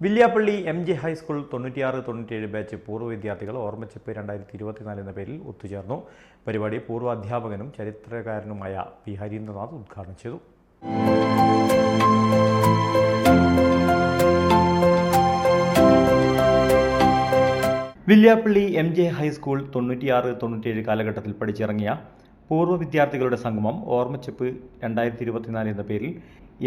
Villiappally M J high school തൊണ്ണൂറ്റിയാറ് തൊണ്ണൂറ്റിയേഴ് batch പൂർവ വിദ്യാർത്ഥികൾ ഓർമ്മച്ചപ്പ് രണ്ടായിരത്തി ഇരുപത്തിനാല് എന്ന പേരിൽ ഒത്തുചേർന്നു. പരിപാടി പൂർവ അധ്യാപകനും ചരിത്രകാരനുമായ പി ഹരീന്ദ്രനാഥ് ഉദ്ഘാടനം ചെയ്തു. വില്യാപ്പള്ളി എം ജെ ഹൈസ്കൂൾ തൊണ്ണൂറ്റിയാറ് തൊണ്ണൂറ്റിയേഴ് കാലഘട്ടത്തിൽ പഠിച്ചിറങ്ങിയ പൂർവ വിദ്യാർത്ഥികളുടെ സംഗമം ഓർമ്മച്ചപ്പ് രണ്ടായിരത്തി ഇരുപത്തിനാല് എന്ന പേരിൽ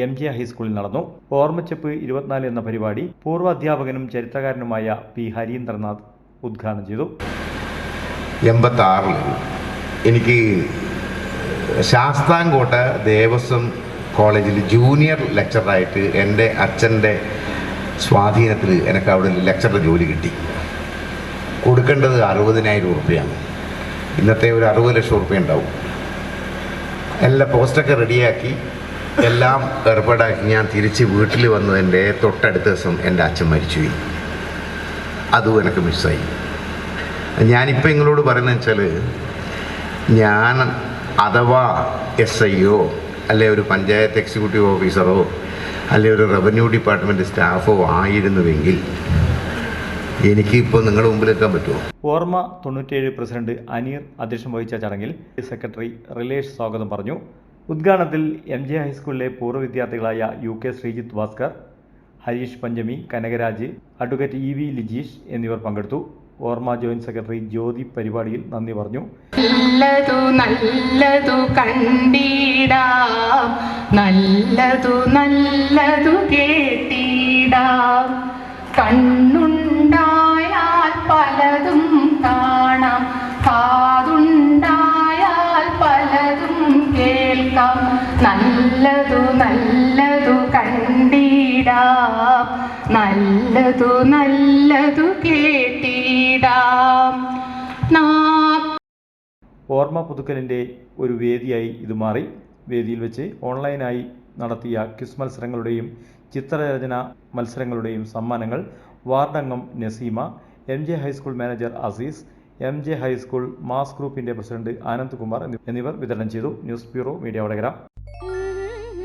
എം ജെ ഹൈസ്കൂളിൽ നടന്നു. ഓർമ്മച്ചപ്പ് ഇരുപത്തിനാല് എന്ന പരിപാടി പൂർവ അധ്യാപകനും ചരിത്രകാരനുമായ പി ഹരീന്ദ്രനാഥ് ഉദ്ഘാടനം ചെയ്തു. എൺപത്താറിൽ എനിക്ക് ശാസ്താംകോട്ട ദേവസ്വം കോളേജിൽ ജൂനിയർ ലെക്ചറായിട്ട് എന്റെ അച്ഛന്റെ സ്വാധീനത്തിൽ എനിക്ക് അവിടെ ലെക്ചറുടെ ജോലി കിട്ടി. കൊടുക്കേണ്ടത് അറുപതിനായിരം ഉറുപ്പ്യാണ്. ഇന്നത്തെ ഒരു അറുപത് ലക്ഷം ഉറുപ്പ്യ ഉണ്ടാവും. എല്ലാ പോസ്റ്റൊക്കെ റെഡിയാക്കി എല്ലാം ഏർപ്പാടാക്കി ഞാൻ തിരിച്ച് വീട്ടിൽ വന്നതിന്റെ തൊട്ടടുത്ത ദിവസം എന്റെ അച്ഛൻ മരിച്ചു മരിച്ചുപോയി. അതും എനിക്ക് മിസ്സായി. ഞാനിപ്പോൾ നിങ്ങളോട് പറയുന്നത് വെച്ചാൽ ഞാൻ അഥവാ എസ് ഐയോ അല്ലെ ഒരു പഞ്ചായത്ത് എക്സിക്യൂട്ടീവ് ഓഫീസറോ അല്ലെ ഒരു റവന്യൂ ഡിപ്പാർട്ട്മെന്റ് സ്റ്റാഫോ ആയിരുന്നുവെങ്കിൽ എനിക്ക് ഇപ്പോൾ നിങ്ങളുടെ മുമ്പിൽ എത്താൻ പറ്റുമോ? ഓർമ്മ തൊണ്ണൂറ്റിയേഴ് പ്രസിഡന്റ് അനീർ അധ്യക്ഷം വഹിച്ച ചടങ്ങിൽ സെക്രട്ടറി റിലേഷ് സ്വാഗതം പറഞ്ഞു. ഉദ്ഘാടനത്തിൽ എം ജെ ഹൈസ്കൂളിലെ പൂർവ വിദ്യാർത്ഥികളായ U K Sreejith Bhaskar Harish Panchami Kanakaraj advocate E V Lijeesh എന്നിവർ പങ്കെടുത്തു. ഓർമ്മ ജോയിന്റ് സെക്രട്ടറി ജ്യോതി പരിപാടിയിൽ നന്ദി പറഞ്ഞു. നല്ലതു നല്ലതു നല്ലതു നല്ലതു കേട്ടിടാം. കണ്ണുണ്ടായാൽ നല്ലതു നല്ലതു കണ്ടിടാം. നല്ലതു നല്ലതു കേട്ടിടാം. ഓർമ്മ പുതുക്കലിന്റെ ഒരു വേദിയായി ഇത് മാറി. വേദിയിൽ വെച്ച് ഓൺലൈനായി നടത്തിയ ക്വിസ് മത്സരങ്ങളുടെയും ചിത്രരചന മത്സരങ്ങളുടെയും സമ്മാനങ്ങൾ വാർഡംഗം Naseema M J high school manager Azeez M J high school mass ഗ്രൂപ്പിന്റെ പ്രസിഡന്റ് ആനന്ദ് കുമാർ എന്നിവർ വിതരണം ചെയ്തു. News bureau media Vadakara.